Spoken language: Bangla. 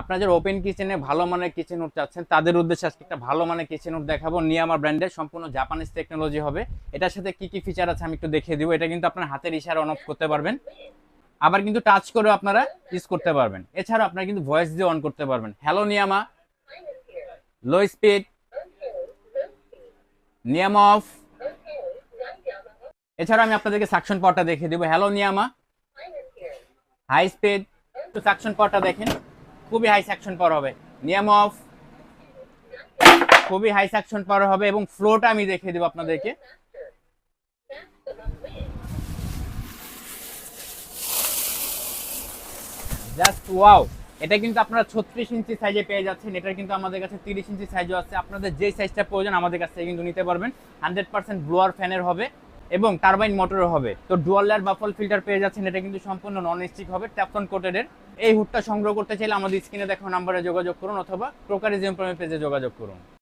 আপনাদের ওপেন কিচেনে ভালো মানের কিচেন উড চাচ্ছেন, তাদের উদ্দেশ্যে আজকে একটা ভালো মানের কিচেন উড দেখাবো। নিয়ামা ব্র্যান্ডের সম্পূর্ণ জাপানিজ টেকনোলজি হবে। এটার সাথে কি কি ফিচার আছে আমি একটু দেখিয়ে দিব। এটা কিন্তু আপনার হাতের ইশারা অন অফ করতে পারবেন। আবার কিন্তু টাচ করেও আপনারা ইউজ করতে পারবেন। এছাড়া আপনারা কিন্তু ভয়েস দিয়ে অন করতে পারবেন। Hello Niyama. Low speed Niyama off এছাড়া আমি আপনাদেরকে সাকশন পাওয়ারটা দেখিয়ে দিব। হ্যালো নিয়ামা। হাই স্পিড একটু সাকশন পাওয়ারটা দেখেন। খুবই হাই সাকশন পাওয়ার হবে। নিয়ম অফ খুবই হাই সাকশন পাওয়ার হবে এবং ফ্লোটা আমি দেখিয়ে দেবো আপনাদেরকে। জাস্ট ওয়াও এটা কিন্তু আপনারা ছত্রিশ ইঞ্চি সাইজে পেয়ে যাচ্ছেন। এটার কিন্তু আমাদের কাছে তিরিশ ইঞ্চি সাইজও আছে। আপনাদের যে সাইজটা প্রয়োজন আমাদের কাছ থেকে কিন্তু নিতে পারবেন। হান্ড্রেড পার্সেন্ট ব্লোয়ার ফ্যানের হবে। এবং টারবাইন মোটরও হবে। তো ডুয়াল লেয়ার বাফল ফিল্টার পেয়ে যাচ্ছেন, এটা কিন্তু সম্পূর্ণ নন স্টিক হবে ট্যাপন কোটেডের এই হুডটা সংগ্রহ করতে চাইলে আমাদের স্ক্রিনে দেখো নাম্বারে যোগাযোগ করুন অথবা ক্রোকারিজিয়াম পেজে যোগাযোগ করুন।